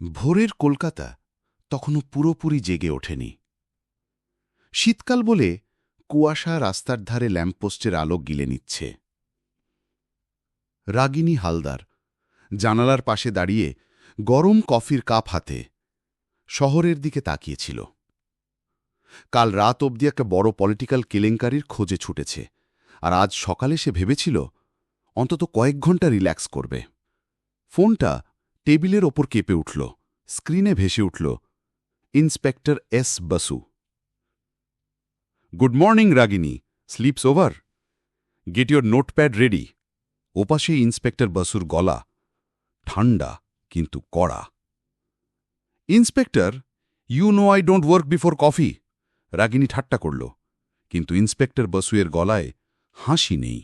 ভোরের কলকাতা তখনও পুরোপুরি জেগে ওঠেনি। শীতকাল বলে কুয়াশা রাস্তার ধারে ল্যাম্পপোস্টের আলো গিলে নিচ্ছে। রাগিনী হালদার জানালার পাশে দাঁড়িয়ে গরম কফির কাপ হাতে শহরের দিকে তাকিয়েছিল। কাল রাত অবধি একটা বড় পলিটিক্যাল কেলেঙ্কারির খোঁজে ছুটেছে আর আজ সকালে সে ভেবেছিল, অন্তত কয়েক ঘণ্টা রিল্যাক্স করবে। ফোনটা টেবিলের ওপর কেঁপে উঠল, স্ক্রিনে ভেসে উঠল, inspector S Basu. Good morning, Ragini. Slips over. Get your notepad ready. ওপাশে ইন্সপেক্টর বসুর গলা ঠান্ডা কিন্তু কড়া। Inspector, you know I don't work before coffee. Ragini ঠাট্টা করল, কিন্তু ইন্সপেক্টর বসুয়ের গলায় হাসি নেই।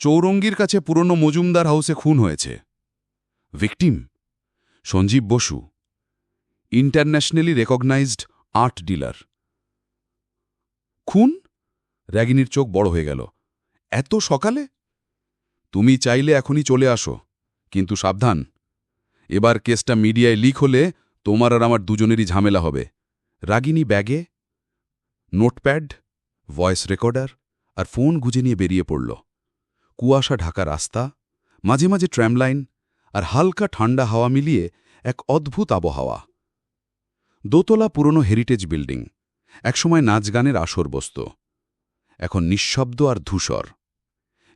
চৌরঙ্গির কাছে পুরনো মজুমদার হাউসে খুন হয়েছে। Victim, Sanjeev Basu, internationally recognised art dealer. খুন? র্যাগিনীর চোখ বড় হয়ে গেল। এত সকালে? তুমি চাইলে এখনই চলে আসো, কিন্তু সাবধান। এবার কেসটা মিডিয়ায় লিক হলে তোমার আর আমার দুজনেরই ঝামেলা হবে। রাগিনী ব্যাগে, নোটপ্যাড, ভয়েস রেকর্ডার আর ফোন গুজে নিয়ে বেরিয়ে পড়ল। কুয়াশা ঢাকা রাস্তা, মাঝে মাঝে ট্র্যামলাইন আর হালকা ঠান্ডা হাওয়া মিলিয়ে এক অদ্ভুত আবহাওয়া। দোতলা পুরনো হেরিটেজ বিল্ডিং একসময় নাচ গানের আসর বসত, এখন নিঃশব্দ আর ধূসর।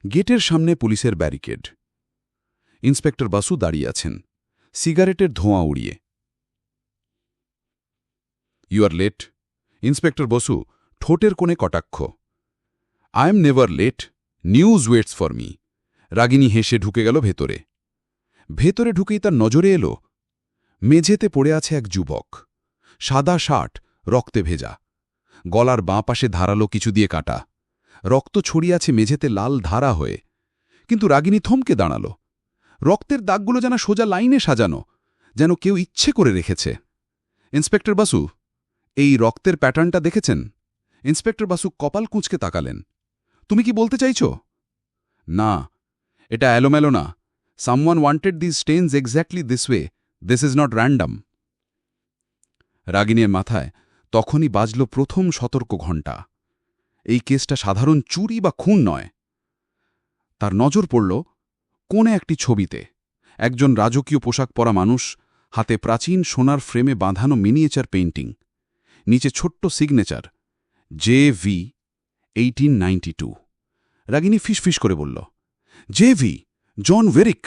গেটের সামনে পুলিশের ব্যারিকেড ইন্সপেক্টর বাসু দাঁড়িয়ে আছেন, সিগারেটের ধোঁয়া উড়িয়ে। You are late inspector Basu, ঠোঁটের কোণে কটাক্ষ। I am never late news waits for me Ragini হেসে ঢুকে গেল ভেতরে। ভেতরে ঢুকেই তার নজরে এলো। মেঝেতে পড়ে আছে এক যুবক। সাদা শার্ট, রক্তে ভেজা। গলার বাঁ পাশে ধারালো কিছু দিয়ে কাটা। রক্ত ছড়িয়ে আছে মেঝেতে লাল ধারা হয়ে। কিন্তু রাগিনী থমকে দাঁড়াল। রক্তের দাগগুলো যেন সোজা লাইনে সাজানো, যেন কেউ ইচ্ছে করে রেখেছে। ইন্সপেক্টর বাসু, এই রক্তের প্যাটার্নটা দেখেছেন? ইন্সপেক্টর বাসু কপাল কুঁচকে তাকালেন। তুমি কি বলতে চাইছ? না, এটা অ্যালোমেলো না। Someone wanted this stains exactly this way this is not random রাগিনীর মাথায় তখনই বাজল প্রথম সতর্ক ঘণ্টা। এই কেসটা সাধারণ চুরি বা খুন নয়। তার নজর পড়ল কোনে একটি ছবিতে। একজন রাজকীয় পোশাক পরা মানুষ, হাতে প্রাচীন সোনার ফ্রেমে বাঁধানো মিনিয়েচার পেইন্টিং। নিচে ছোট্ট signature, J V, eighteen Ragini ফিসফিস করে বলল, J V John Verick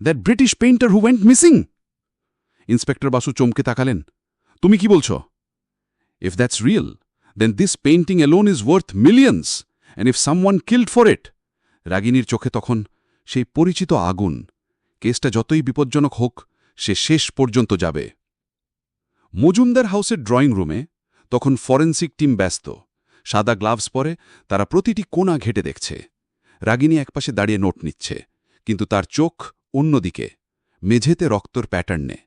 that British painter who went missing inspector Basu চমকে তাকালেন। তুমি কি বলছ? If that's real then this painting alone is worth millions and if someone killed for it রাগিনীর চোখে তখন সেই পরিচিত আগুন, কেসটা যতই বিপজ্জনক হোক, সে শেষ পর্যন্ত যাবে। মজুমদার হাউসের ড্রয়িং রুমে তখন ফরেন্সিক টিম ব্যস্ত। সাদা গ্লাভস পরে তারা প্রতিটি কোণা ঘেটে দেখছে। রাগিনী একপাশে দাঁড়িয়ে নোট নিচ্ছে। কিন্তু তার চোখ অন্যদিকে, মেঝেতে রক্তর প্যাটার্নে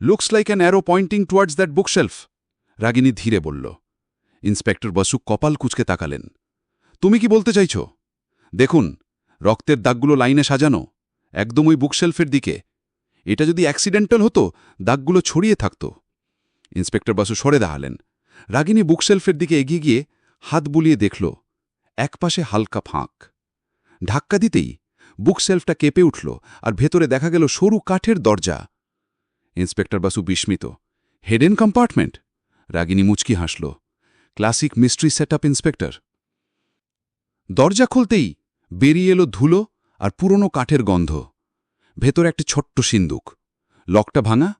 looks like an arrow pointing towards that bookshelf Ragini ধীরে বলল। ইন্সপেক্টর বসু কপাল কুচকে তাকালেন। তুমি কি বলতে চাইছ? দেখুন, রক্তের দাগগুলো লাইনে সাজানো, একদম ওই বুকশেলফের দিকে। এটা যদি অ্যাক্সিডেন্টাল হতো, দাগগুলো ছড়িয়ে থাকত। ইন্সপেক্টর বাসু সরে দাঁড়ালেন। রাগিনী বুকশেলফের দিকে এগিয়ে গিয়ে হাত বুলিয়ে দেখল, একপাশে হালকা ফাঁক। ধাক্কা দিতেই বুকশেলফটা কেঁপে উঠল আর ভেতরে দেখা গেল সরু কাঠের দরজা। ইন্সপেক্টর বাসু বিস্মিত। Haden compartment? রাগিনী মুচকি হাসল। Classic mystery set inspector. দরজা খুলতেই বেরিয়ে এলো ধুলো আর পুরনো কাঠের গন্ধ। ভেতর একটা ছোট্ট সিন্দুক। লকটা ভাঙা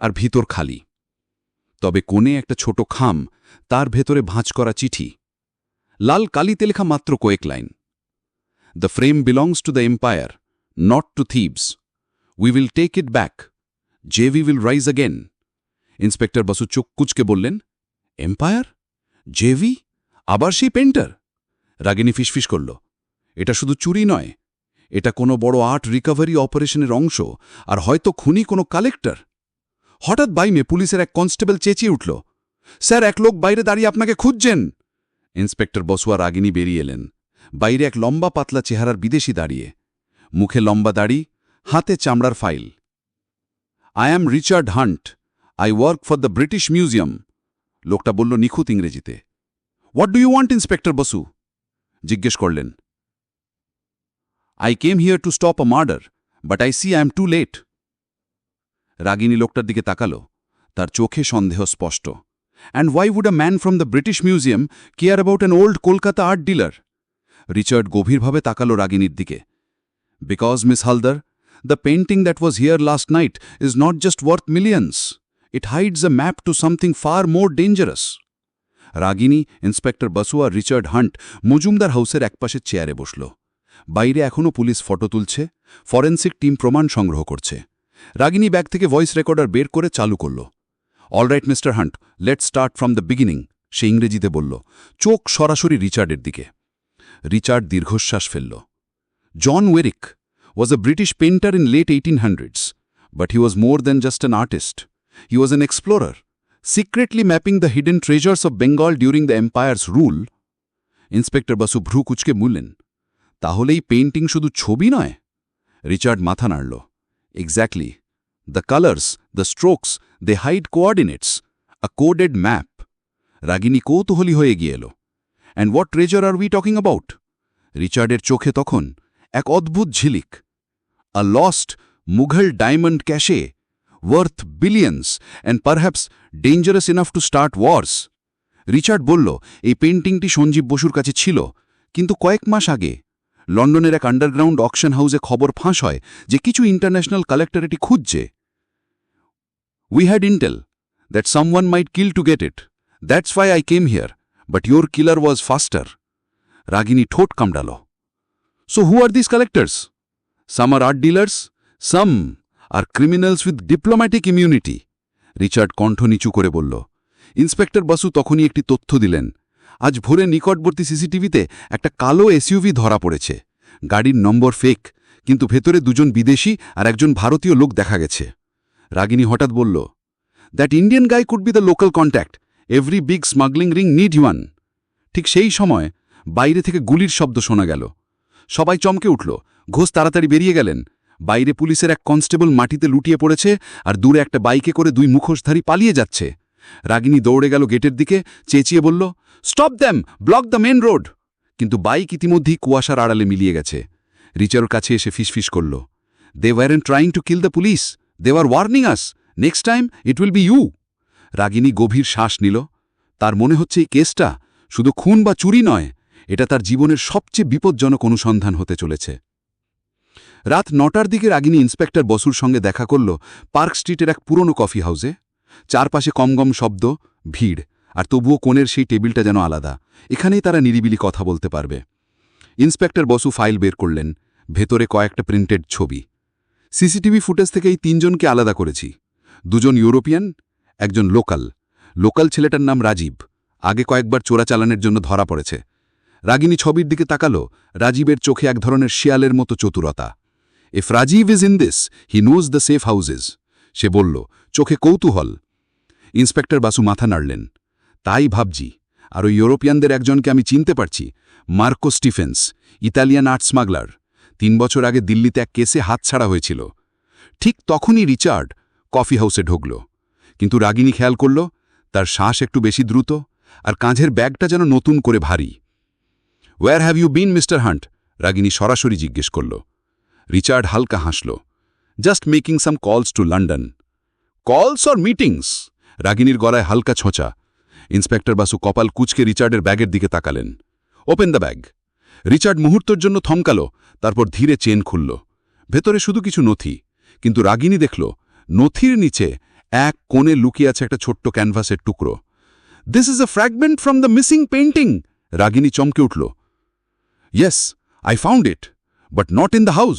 আর ভিতর খালি। তবে কোণে একটা ছোট খাম, তার ভেতরে ভাঁজ করা চিঠি। লাল কালিতে লেখা মাত্র কয়েক line. Frame belongs to the empire not to thieves we will take it back J we will rise again inspector Basu চোখ কুচকে বললেন এম্পায়ার জেভি আবার সেই পেন্টার রাগিনী ফিসফিস করল, এটা শুধু চুরি নয়, এটা কোনো বড় আর্ট রিকভারি অপারেশনের অংশ, আর হয়তো খুনি কোনো কালেক্টর হঠাৎ বাইমে পুলিশের এক কনস্টেবল চেঁচিয়ে উঠল, স্যার, এক লোক বাইরে দাঁড়িয়ে আপনাকে খুঁজছেন! ইন্সপেক্টর বসুয়া রাগিনী বেরিয়ে এলেন। বাইরে এক লম্বা পাতলা চেহারার বিদেশি দাঁড়িয়ে মুখে লম্বা দাড়ি, হাতে চামড়ার file. I am Richard Hunt. I work for the British Museum. লোকটা বলল নিখুঁত ইংরেজিতে। What do you want, inspector Basu? জিজ্ঞেস করলেন। I came here to stop a murder, but I see I am too late. Ragini লোকটার দিকে তাকালো। তার চোখে সন্দেহ স্পষ্ট। And why would a man from the British Museum care about an old Kolkata art dealer? Richard গভীরভাবে তাকালো রাগিনীর দিকে। Because miss Haldar the painting that was here last night is not just worth millions it hides a map to something far more dangerous Ragini, inspector Basu R Richard Hunt Majumdar হাউসের একপাশের চেয়ারে বসল। বাইরে এখনও পুলিশ ফটো তুলছে, forensic team প্রমাণ সংগ্রহ করছে। রাগিনী ব্যাগ থেকে ভয়েস রেকর্ডার বের করে চালু করল। Alright mister Hunt let start from the beginning সে ইংরেজিতে বলল। চোখ সরাসরি রিচার্ডের দিকে। রিচার্ড দীর্ঘশ্বাস ফেলল John Warrick was a British painter in late 1800s, but he was more than just an artist. He was an explorer, secretly mapping the hidden treasures of Bengal during the empire's rule. Inspector Basu ভ্রু কুচকে মুললেন তাহলেই painting শুধু ছবি নয় Richard মাথা নাড়ল exactly the colours the strokes they hide coordinates a coded map Ragini কৌতূহলী হয়ে গিয়ে এলো and what treasure are we talking about রিচার্ডের চোখে তখন এক অদ্ভুত ঝিলিক। A lost Mughal diamond cache worth billions and perhaps dangerous enough to start wars Richard বলল, এই পেন্টিংটি সঞ্জীব বসুর কাছে ছিল, কিন্তু কয়েক মাস আগে লন্ডনের এক আন্ডারগ্রাউন্ড অকশন হাউসে খবর ফাঁস হয় যে কিছু ইন্টারন্যাশনাল কালেক্টর এটি খুঁজছে। We had intel that someone might kill to get it that's why I came here but your killer was faster Ragini ঠোঁট কামড়াল so who are this collectors? Some are art dealers, some are criminals with diplomatic immunity. Richard কণ্ঠ নিচু করে বলল inspector Basu তখনই একটি তথ্য দিলেন। আজ ভোরে নিকটবর্তী সিসিটিভিতে একটা কালো এসইউভি ধরা পড়েছে। গাড়ির নম্বর ফেক কিন্তু ভেতরে দুজন বিদেশি আর একজন ভারতীয় লোক দেখা গেছে। রাগিনী হঠাৎ বলল that Indian guy could be the local contact every big smuggling ring need one ঠিক সেই সময় বাইরে থেকে গুলির শব্দ শোনা গেল। সবাই চমকে উঠল। ঘোষ তাড়াতাড়ি বেরিয়ে গেলেন। বাইরে পুলিশের এক কনস্টেবল মাটিতে লুটিয়ে পড়েছে আর দূরে একটা বাইকে করে দুই মুখোশধারী পালিয়ে যাচ্ছে। রাগিনী দৌড়ে গেল গেটের দিকে, চেঁচিয়ে বলল stop them block the main road কিন্তু বাইক ইতিমধ্যেই কুয়াশার আড়ালে মিলিয়ে গেছে। রিচারোর কাছে এসে ফিসফিস করল they were trying to kill the police they are warning us next time it will be you Ragini গভীর শ্বাস নিল। তার মনে হচ্ছে এই কেসটা শুধু খুন বা চুরি নয়, এটা তার জীবনের সবচেয়ে বিপজ্জনক অনুসন্ধান হতে চলেছে। রাত নটার দিকে রাগিনী ইন্সপেক্টর বসুর সঙ্গে দেখা করল পার্ক স্ট্রিটের এক পুরনো কফি হাউসে। চারপাশে কমগম শব্দ, ভিড়, আর তবুও কোণের সেই টেবিলটা যেন আলাদা। এখানেই তারা নিরিবিলি কথা বলতে পারবে। ইন্সপেক্টর বসু ফাইল বের করলেন, ভেতরে কয়েকটা প্রিন্টেড ছবি। সিসিটিভি ফুটেজ থেকে এই তিনজনকে আলাদা করেছি। দুজন ইউরোপিয়ান একজন লোকাল। লোকাল ছেলেটার নাম রাজীব। আগে কয়েকবার চোরাচালানের জন্য ধরা পড়েছে। রাগিনী ছবির দিকে তাকালো, রাজীবের চোখে এক ধরনের শিয়ালের মতো চতুরতা। If Rajeev is in this he knows the safe houses সে বলল, চোখে কৌতূহল। ইন্সপেক্টর বাসু মাথা নাড়লেন। তাই ভাবজি আর ওই ইউরোপিয়ানদের একজনকে আমি চিনতে পারছি, Marco Stephens, Italian art smuggler. তিন বছর আগে দিল্লিতে এক কেসে হাতছাড়া হয়েছিল। ঠিক তখনই রিচার্ড কফি হাউসে ঢুকল। কিন্তু রাগিনী খেয়াল করল, তার শ্বাস একটু বেশি দ্রুত আর কাঁধের ব্যাগটা যেন নতুন করে ভারী। Where have you been mister Hunt Ragini সরাসরি জিজ্ঞেস করল। রিচার্ড হালকা হাসল। Just making some calls to London calls or meetings রাগিনীর গলায় হালকা ছোঁচা। ইন্সপেক্টর বাসু কপাল কুচকে রিচার্ডের ব্যাগের দিকে তাকালেন। ওপেন দ্য ব্যাগ রিচার্ড মুহূর্তের জন্য থমকাল, তারপর ধীরে চেন খুলল। ভেতরে শুধু কিছু নথি, কিন্তু রাগিনী দেখল, নথির নিচে এক কোণে লুকিয়ে আছে একটা ছোট্ট ক্যানভাসের টুকরো। This is a fragment from the missing painting Ragini চমকে উঠল। Yes I found it but not in the house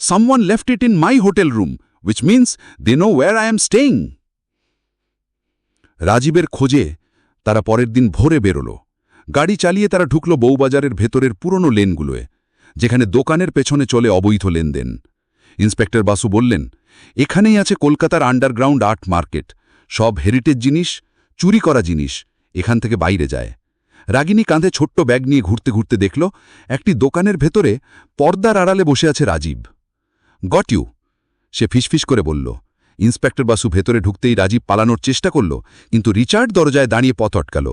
someone left it in my hotel room which means they know where I am staying রাজীবের খোঁজে তারা পরের দিন ভোরে বেরোল। গাড়ি চালিয়ে তারা ঢুকল বউবাজারের ভেতরের পুরনো লেনগুলোয়, যেখানে দোকানের পেছনে চলে অবৈধ লেনদেন। ইন্সপেক্টর বাসু বললেন, এখানেই আছে কলকাতার আন্ডারগ্রাউন্ড আর্ট মার্কেট। সব হেরিটেজ জিনিস, চুরি করা জিনিস, এখান থেকে বাইরে যায়। রাগিনী কাঁধে ছোট্ট ব্যাগ নিয়ে ঘুরতে ঘুরতে দেখল, একটি দোকানের ভেতরে পর্দার আড়ালে বসে আছে রাজীব। গট ইউ, সে ফিসফিস করে বলল। ইন্সপেক্টর বাসু ভেতরে ঢুকতেই রাজীব পালানোর চেষ্টা করল, কিন্তু রিচার্ড দরজায় দাঁড়িয়ে পথ আটকাল।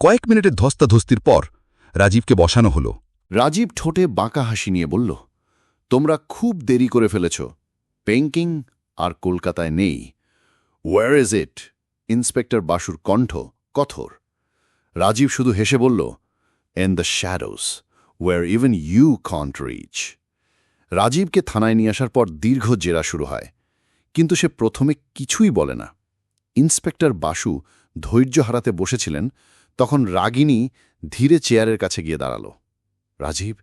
কয়েক মিনিটের ধস্তাধস্তির পর রাজীবকে বসানো হলো। রাজীব ঠোঁটে বাঁকা হাসি নিয়ে বলল তোমরা খুব দেরি করে ফেলেছ। পেঙ্কিং আর কলকাতায় নেই। ওয়ার ইজ ইট ইন্সপেক্টর বাসুর কণ্ঠ কঠোর। রাজীব শুধু হেসে বলল and the shadows were even you can't reach রাজীবকে থানায় নিয়ে আসার পর দীর্ঘ জেরা শুরু হয়। কিন্তু সে প্রথমে কিছুই বলে না। ইন্সপেক্টর বাসু ধৈর্য হারাতে বসেছিলেন, তখন রাগিনী ধীরে চেয়ারের কাছে গিয়ে দাঁড়াল। রাজীব,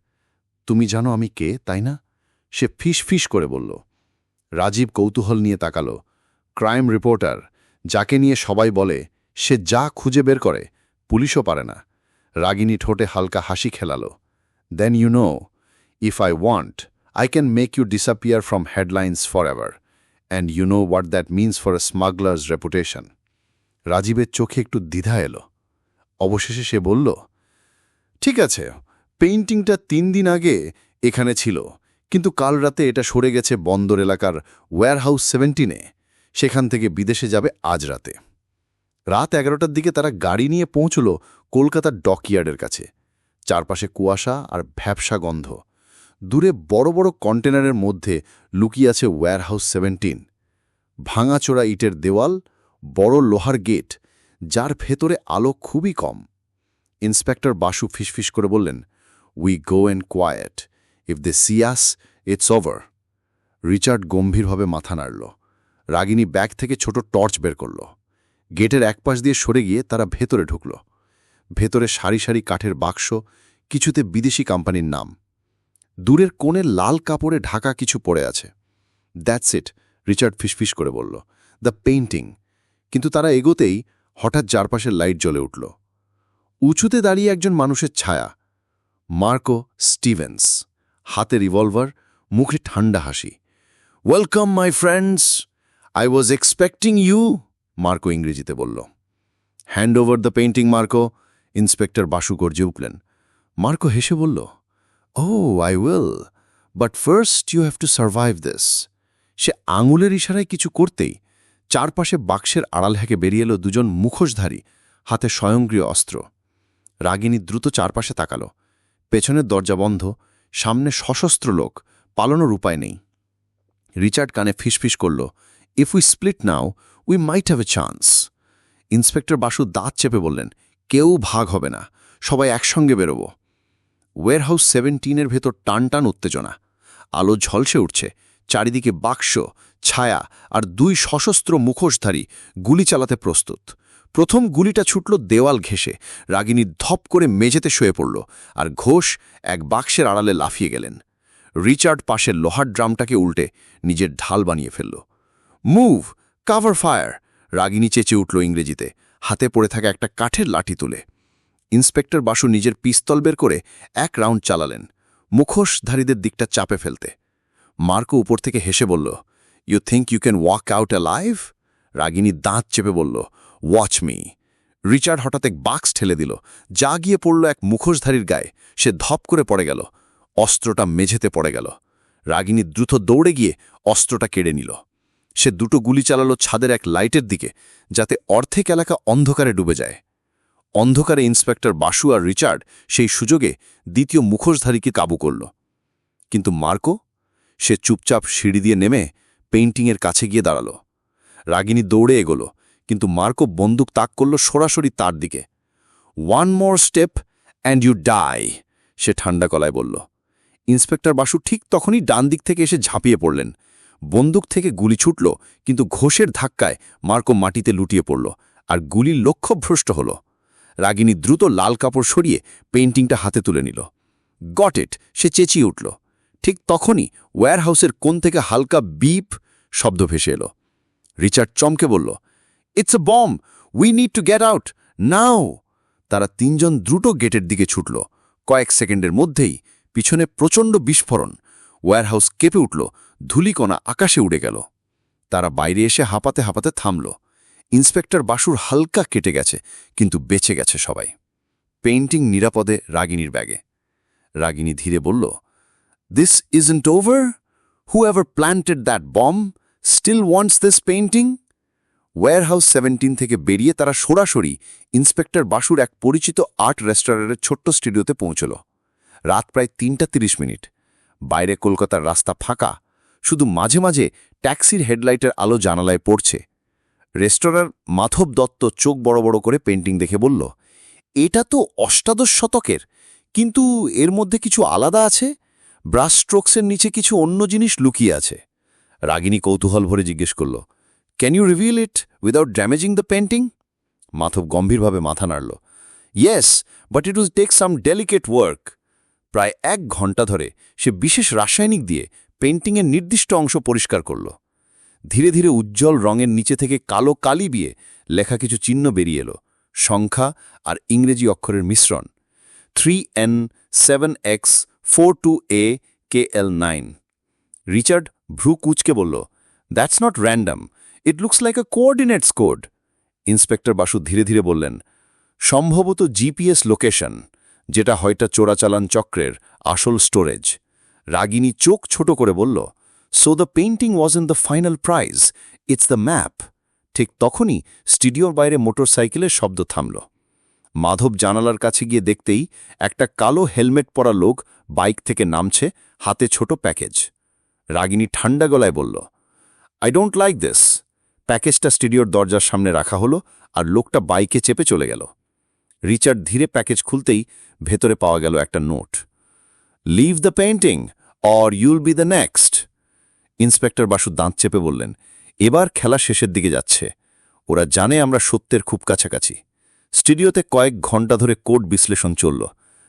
তুমি জানো আমি কে, তাই না? সে ফিস ফিস করে বলল, রাজীব কৌতূহল নিয়ে তাকালো। ক্রাইম রিপোর্টার, যাকে নিয়ে সবাই বলে, সে যা খুঁজে বের করে, পুলিশও পারে না। রাগিনী ঠোঁটে হালকা হাসি খেলালো। Then you know if I want I can make you disappear from headlines forever and you know what that means for a smuggler's reputation রাজীবের চোখে একটু দ্বিধা এলো। অবশেষে সে বলল, ঠিক আছে পেইন্টিংটা তিন দিন আগে এখানে ছিল। কিন্তু কাল রাতে এটা সরে গেছে বন্দর এলাকার ওয়্যারহাউস সেভেন্টিনে। সেখান থেকে বিদেশে যাবে আজ রাতে। রাত এগারোটার দিকে তারা গাড়ি নিয়ে পৌঁছল কলকাতার ডকইয়ার্ডের কাছে। চারপাশে কুয়াশা আর ভ্যাবসা গন্ধ। দূরে বড় বড় কন্টেনারের মধ্যে লুকিয়ে আছে ওয়্যারহাউস সেভেন্টিন। ভাঙাচোরা ইটের দেওয়াল, বড় লোহার গেট, যার ভেতরে আলো খুবই কম। ইন্সপেক্টর বাসু ফিসফিস করে বললেন we go and quiet if they see us it's over Richard গম্ভীরভাবে মাথা নাড়ল। রাগিনী ব্যাগ থেকে ছোট টর্চ বের করল। গেটের একপাশ দিয়ে সরে গিয়ে তারা ভেতরে ঢুকল। ভেতরে সারি সারি কাঠের বাক্স, কিছুতে বিদেশি কোম্পানির নাম। দূরের কোণে লাল কাপড়ে ঢাকা কিছু পড়ে আছে। দ্যাটস ইট রিচার্ড ফিসফিস করে বলল। দ্য পেইন্টিং কিন্তু তারা এগোতেই হঠাৎ চারপাশের লাইট জ্বলে উঠল। উঁচুতে দাঁড়িয়ে একজন মানুষের ছায়া। Marco Stevens. হাতে রিভলভার, মুখে ঠান্ডা হাসি। Welcome my friends I was expecting you Marco ইংরেজিতে বলল। Hand over the painting Marco, inspector Basu গর্জে উঠলেন। মার্কো হেসে বলল ও I will but first you have to survive this সে আঙুলের ইশারায় কিছু করতেই চারপাশে বাক্সের আড়াল হেঁকে বেরিয়ে এলো দুজন মুখোশধারী, হাতে স্বয়ংক্রিয় অস্ত্র। রাগিনী দ্রুত চারপাশে তাকালো। পেছনের দরজা বন্ধ সামনে সশস্ত্র লোক পালানোর উপায় নেই। রিচার্ড কানে ফিসফিস করল if we split now we might have a chance inspector Basu দাঁত চেপে বললেন, কেউ ভাগ হবে না, সবাই একসঙ্গে বেরোব। ওয়ারহাউস সেভেন্টিনের ভেতর টান টান উত্তেজনা, আলো ঝলসে উঠছে, চারিদিকে বাক্স, ছায়া আর দুই সশস্ত্র মুখোশধারী গুলি চালাতে প্রস্তুত। প্রথম গুলিটা ছুটল দেওয়াল ঘেঁষে। রাগিনী ধপ করে মেঝেতে শুয়ে পড়ল, আর ঘোষ এক বাক্সের আড়ালে লাফিয়ে গেলেন। রিচার্ড পাশের লোহার ড্রামটাকে উল্টে নিজের ঢাল বানিয়ে ফেলল। মুভ! Cover fire! রাগিনী চেঁচে উঠল ইংরেজিতে, হাতে পড়ে থাকা একটা কাঠের লাঠি তুলে। ইন্সপেক্টর বাসু নিজের পিস্তল বের করে এক রাউন্ড চালালেন, মুখোশধারীদের দিকটা চাপে ফেলতে। মার্কো উপর থেকে হেসে বলল you think you can walk out alive Ragini দাঁত চেপে বলল ওয়াচ মি রিচার্ড হঠাৎ এক বাক্স ঠেলে দিল যা গিয়ে পড়ল এক মুখোশধারীর গায়ে। সে ধপ করে পড়ে গেল। অস্ত্রটা মেঝেতে পড়ে গেল। রাগিনী দ্রুত দৌড়ে গিয়ে অস্ত্রটা কেড়ে নিল। সে দুটো গুলি চালালো ছাদের এক লাইটের দিকে, যাতে অর্ধেক এলাকা অন্ধকারে ডুবে যায়। অন্ধকারে ইন্সপেক্টর বাসু আর রিচার্ড সেই সুযোগে দ্বিতীয় মুখোশধারীকে কাবু করল। কিন্তু মার্কো? সে চুপচাপ সিঁড়ি দিয়ে নেমে পেইন্টিংয়ের কাছে গিয়ে দাঁড়াল। রাগিনী দৌড়ে এগোলো। কিন্তু মার্কো বন্দুক তাক করল সরাসরি তার দিকে। One more step and you die সে ঠান্ডা গলায় বলল। ইন্সপেক্টর বাসু ঠিক তখনই ডান দিক থেকে এসে ঝাঁপিয়ে পড়লেন। বন্দুক থেকে গুলি ছুটল, কিন্তু ঘোষের ধাক্কায় মার্কো মাটিতে লুটিয়ে পড়ল আর গুলির লক্ষ্যভ্রষ্ট হল। রাগিনী দ্রুত লাল কাপড় সরিয়ে পেইন্টিংটা হাতে তুলে নিল। গট ইট সে চেঁচিয়ে উঠল। ঠিক তখনই ওয়্যারহাউসের কোন থেকে হালকা বিপ শব্দ ভেসে এলো। রিচার্ড চমকে বলল it's a bomb we need to get out now তারা তিনজন দ্রুত গেটের দিকে ছুটল। কয়েক সেকেন্ডের মধ্যেই পিছনে প্রচণ্ড বিস্ফোরণ। ওয়্যারহাউস কেঁপে উঠল। ধুলিকণা আকাশে উড়ে গেল। তারা বাইরে এসে হাঁপাতে হাঁপাতে থামল। ইন্সপেক্টর বাসুর হালকা কেটে গেছে, কিন্তু বেঁচে গেছে সবাই। পেইন্টিং নিরাপদে রাগিনীর ব্যাগে। রাগিনী ধীরে বলল this isn't over whoever planted that bomb still wants this painting warehouse seventeen থেকে বেরিয়ে তারা সরাসরি ইন্সপেক্টর বাসুর এক পরিচিত আর্ট রেস্টুরেন্টের ছোট্ট স্টুডিওতে পৌঁছল। রাত প্রায় তিনটা তিরিশ মিনিট। বাইরে কলকাতার রাস্তা ফাঁকা। শুধু মাঝে মাঝে ট্যাক্সির হেডলাইটের আলো জানালায় পড়ছে। রেস্টুরার মাধব দত্ত চোখ বড় বড় করে পেন্টিং দেখে বলল, এটা তো অষ্টাদশ শতকের। কিন্তু এর মধ্যে কিছু আলাদা আছে? ব্রাশ স্ট্রোকসের নিচে কিছু অন্য জিনিস লুকিয়ে আছে। রাগিনী কৌতূহল ভরে জিজ্ঞেস করল can you reveal it without damaging the painting Madhav গম্ভীরভাবে মাথা নাড়ল। Yes but it will take some delicate work প্রায় এক ঘণ্টা ধরে সে বিশেষ রাসায়নিক দিয়ে পেন্টিংয়ের নির্দিষ্ট অংশ পরিষ্কার করল। ধীরে ধীরে উজ্জ্বল রঙের নিচে থেকে কালো কালি বিয়ে লেখা কিছু চিহ্ন বেরিয়ে এলো। সংখ্যা আর ইংরেজি অক্ষরের মিশ্রণ। Three N seven X four two A K L nine Richard ভ্রু কুচকে বলল that's not random it looks like a coordinates code inspector Basu ধীরে ধীরে বললেন, সম্ভবত জিপিএস লোকেশন যেটা হয়টা চোরাচালান চক্রের আসল স্টোরেজ রাগিনী চোখ ছোট করে বলল so the painting was in the final prize it's the map ঠিক তখনই স্টুডিওর বাইরে মোটরসাইকেলের শব্দ থামল। মাধব জানালার কাছে গিয়ে দেখতেই একটা কালো হেলমেট পরা লোক বাইক থেকে নামছে হাতে ছোট প্যাকেজ। রাগিনী ঠান্ডা গলায় বলল আই ডোন্ট লাইক দিস প্যাকেজটা স্টুডিওর দরজার সামনে রাখা হলো আর লোকটা বাইকে চেপে চলে গেল। রিচার্ড ধীরে প্যাকেজ খুলতেই ভেতরে পাওয়া গেল একটা note. Leave the painting or you'll be the next inspector Basu দাঁত চেপে বললেন, এবার খেলা শেষের দিকে যাচ্ছে। ওরা জানে আমরা সত্যের খুব কাছাকাছি। স্টুডিওতে কয়েক ঘণ্টা ধরে কোড বিশ্লেষণ চলল।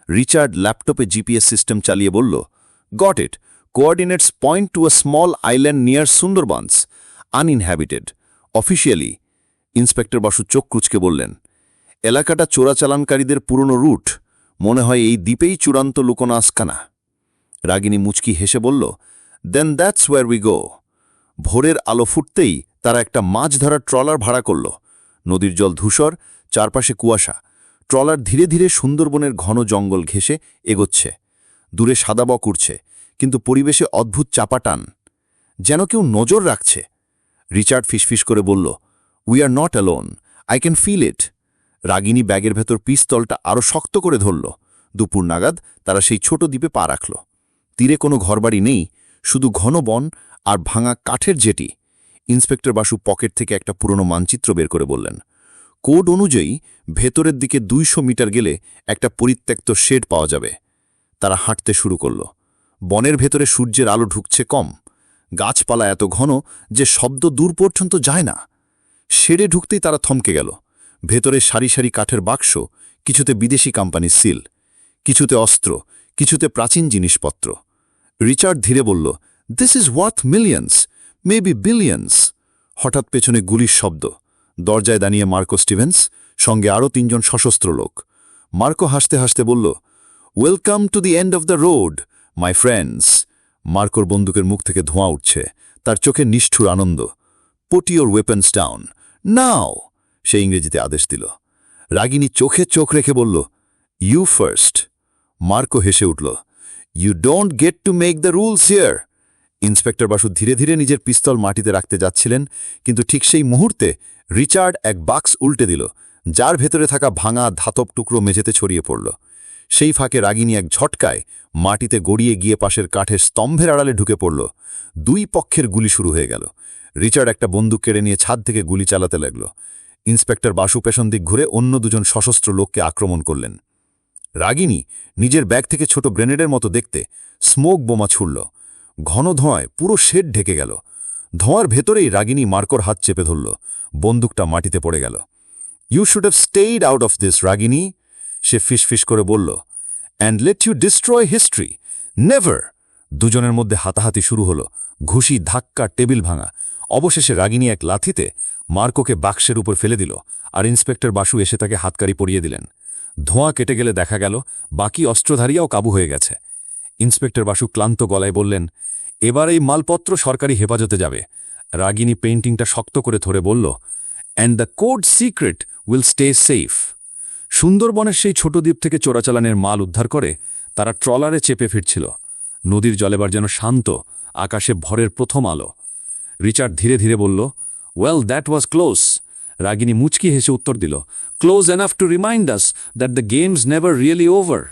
রিচার্ড ল্যাপটপে জিপিএস সিস্টেম চালিয়ে বলল got it coordinates point to a small island near Sundarbans uninhabited officially inspector Basu চোখ কুচকে বললেন, এলাকাটা চোরাচালানকারীদের পুরনো রুট। মনে হয় এই দ্বীপেই চূড়ান্ত লুকোনো আস্কানা রাগিনী মুচকি হেসে বলল then that's where we go ভোরের আলো ফুটতেই তারা একটা মাছ ধরার ট্রলার ভাড়া করল। নদীর জল ধূসর, চারপাশে কুয়াশা। ট্রলার ধীরে ধীরে সুন্দরবনের ঘন জঙ্গল ঘেঁষে এগোচ্ছে। দূরে সাদা বক উঠছে কিন্তু পরিবেশে অদ্ভুত চাপা টান যেন কেউ নজর রাখছে। রিচার্ড ফিসফিস করে বলল we are not alone I can feel it Ragini ব্যাগের ভেতর পিস্তলটা আরও শক্ত করে ধরল। দুপুর নাগাদ তারা সেই ছোট দ্বীপে পা রাখল। তীরে কোনো ঘরবাড়ি নেই, শুধু ঘন বন আর ভাঙা কাঠের জেটি। ইন্সপেক্টর বাসু পকেট থেকে একটা পুরনো মানচিত্র বের করে বললেন, কোড অনুযায়ী ভেতরের দিকে দুইশো মিটার গেলে একটা পরিত্যক্ত শেড পাওয়া যাবে। তারা হাঁটতে শুরু করল। বনের ভেতরে সূর্যের আলো ঢুকছে কম। গাছপালা এত ঘন যে শব্দ দূর পর্যন্ত যায় না। সেরে ঢুকতেই তারা থমকে গেল। ভেতরে সারি সারি কাঠের বাক্স, কিছুতে বিদেশি কোম্পানির সিল, কিছুতে অস্ত্র, কিছুতে প্রাচীন জিনিসপত্র। রিচার্ড ধীরে বলল this is worth millions maybe billions হঠাৎ পেছনে গুলির শব্দ। দরজায় দাঁড়িয়ে মার্কো স্টিভেন্স, সঙ্গে আরও তিনজন সশস্ত্র লোক। মার্কো হাসতে হাসতে বলল welcome to the end of the road my friends মার্কোর বন্দুকের মুখ থেকে ধোঁয়া উঠছে। তার চোখে নিষ্ঠুর আনন্দ। পুটি ওর ওয়েপন্স ডাউন নাও সে ইংরেজিতে আদেশ দিল। রাগিনী চোখে চোখ রেখে বলল ইউ ফার্স্ট মার্কো হেসে উঠল you don't get to make the rules here inspector Basu ধীরে ধীরে নিজের পিস্তল মাটিতে রাখতে যাচ্ছিলেন, কিন্তু ঠিক সেই মুহূর্তে রিচার্ড এক বাক্স উল্টে দিল, যার ভেতরে থাকা ভাঙা ধাতব টুকরো মেঝেতে ছড়িয়ে পড়ল। সেই ফাঁকে রাগিনী এক ঝটকায় মাটিতে গড়িয়ে গিয়ে পাশের কাঠের স্তম্ভের আড়ালে ঢুকে পড়ল। দুই পক্ষের গুলি শুরু হয়ে গেল। রিচার্ড একটা বন্দুক কেড়ে নিয়ে ছাদ থেকে গুলি চালাতে লাগল। ইন্সপেক্টর বাসু পেছন দিক ঘুরে অন্য দুজন সশস্ত্র লোককে আক্রমণ করলেন। রাগিনী নিজের ব্যাগ থেকে ছোট গ্রেনেডের মতো দেখতে স্মোক বোমা ছুড়ল। ঘন ধোঁয়ায় পুরো শেড ঢেকে গেল। ধোঁয়ার ভেতরেই রাগিনী মার্কর হাত চেপে ধরল। বন্দুকটা মাটিতে পড়ে গেল। You should have stayed out of this Ragini. সে ফিসফিস করে বলল and let you destroy history never দুজনের মধ্যে হাতাহাতি শুরু হলো। ঘুষি ধাক্কা, টেবিল ভাঙা। অবশেষে রাগিনী এক লাথিতে মার্কোকে বাক্সের উপর ফেলে দিল আর ইন্সপেক্টর বাসু এসে তাকে হাতকারি পরিয়ে দিলেন। ধোঁয়া কেটে গেলে দেখা গেল, বাকি অস্ত্রধারিয়াও কাবু হয়ে গেছে। ইন্সপেক্টর বাসু ক্লান্ত গলায় বললেন, এবার এই মালপত্র সরকারি হেফাজতে যাবে। রাগিনী পেইন্টিংটা শক্ত করে ধরে বলল and the code secret will stay safe সুন্দরবনের সেই ছোট দ্বীপ থেকে চোরাচালানের মাল উদ্ধার করে তারা ট্রলারে চেপে ফিরছিল। নদীর জলেবার যেন শান্ত, আকাশে ভরের প্রথম আলো। রিচার্ড ধীরে ধীরে বলল well that was close Ragini মুচকি হেসে উত্তর দিল close enough to remind us that the games never really over